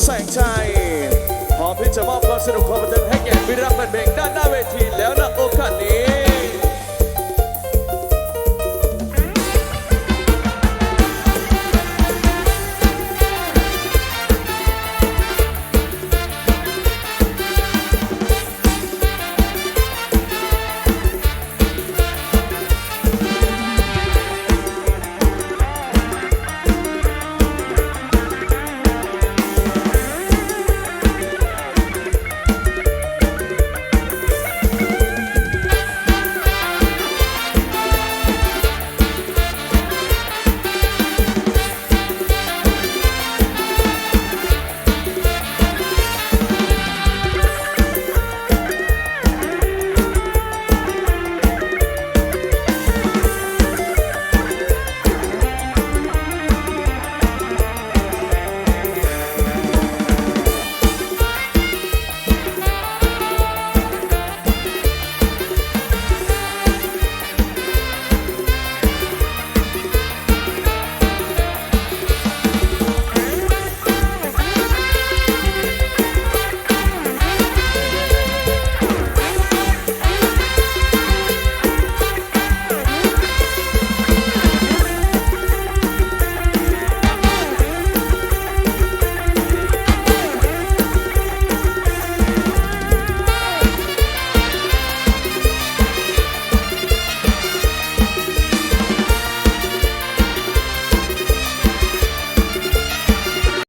แสงชัยพร้อมที่จะมอบความสนุกความบันเทิงให้แก่วิรรักแฟนเพลงด้านหน้าเวทีแล้วนะโอกาสนี้